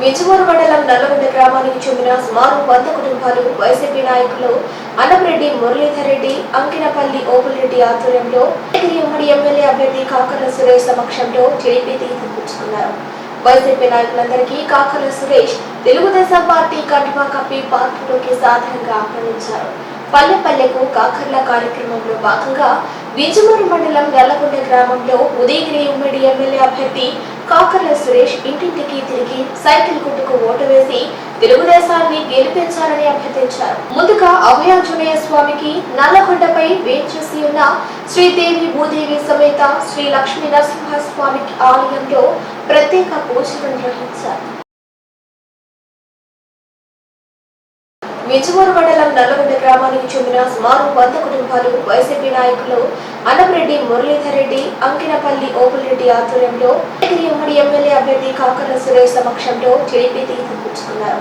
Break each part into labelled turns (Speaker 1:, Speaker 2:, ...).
Speaker 1: మించుమూరు మండలం నల్లగొండ గ్రామానికి చెందిన సుమారు వంద కుటుంబాలు వైసీపీ నాయకులు అన్నపరెడ్డి మురళీధర్ రెడ్డి అంకినపల్లి ఓపులరెడ్డి ఆధ్వర్యంలో ఉమ్మడి ఎమ్మెల్యే అభ్యర్థి కాకర్ల సురేష్ సమక్షంలో టీడీపీ తీర్థం వైసీపీ నాయకులందరికీ కాకర్ల సురేష్ తెలుగుదేశం పార్టీ కండువా కప్పి పార్టీలోకి సాధారణంగా ఆహ్వానించారు. పల్లె పల్లెకు కాకర్ల కార్యక్రమంలో భాగంగా వింజమూరు మండలం నల్లగొండ గ్రామంలో ఉదయగిరి ఉమ్మడి ఎమ్మెల్యే అభ్యర్థి కాకర్ల సురేష్ ఇంటింటికి తిరిగి సైకిల్ గుడ్డుకు ఓటు వేసి తెలుగుదేశాన్ని గెలిపించాలని అభ్యర్థించారు. ముందుగా అభయాంజనేయ స్వామికి నల్లగొండపై వేచేసి ఉన్న శ్రీదేవి భూదేవి సమేత శ్రీ లక్ష్మీ నరసింహస్వామి ఆలయంలో ప్రత్యేక పూజలు మించుమూరు మండలం నల్లగొండ గ్రామానికి చెందిన సుమారు వంద కుటుంబాలు వైసీపీ నాయకులు అన్నపరెడ్డి మురళీధర్ రెడ్డి అంకినపల్లి ఓపులరెడ్డి ఆధ్వర్యంలో ఉమ్మడి ఎమ్మెల్యే అభ్యర్థి కాకర్ల సురేష్ సమక్షంలో టీడీపీ తీర్పుచ్చుకున్నారు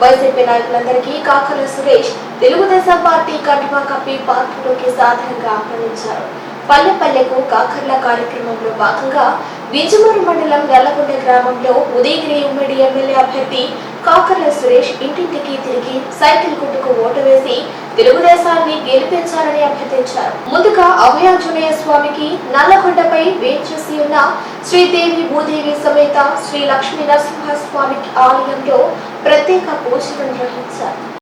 Speaker 1: వైసీపీ నాయకులందరికీ కాకర్ల సురేష్ తెలుగుదేశం పార్టీ కండువా కప్పి పార్టీలోకి సాధారణంగా ఆహ్వానించారు. పల్లె పల్లెకు కాకర్ల కార్యక్రమంలో భాగంగా వింజమూరు మండలం నల్లగొండ గ్రామంలో ఉదయగిరి ఉమ్మడి ఎమ్మెల్యే అభ్యర్థి కాకర్ల సురేష్ ఇంటింటికి తిరిగి సైకిల్ గుడ్డుకు ఓటు వేసి తెలుగుదేశాన్ని గెలిపించాలని అభ్యర్థించారు. ముందుగా అభయాంజనేయ స్వామికి నల్లగొండపై వేంచేసి ఉన్న శ్రీదేవి భూదేవి సమేత శ్రీ లక్ష్మీ నరసింహస్వామి ఆలయంలో ప్రత్యేక పూజలు నిర్వహించారు.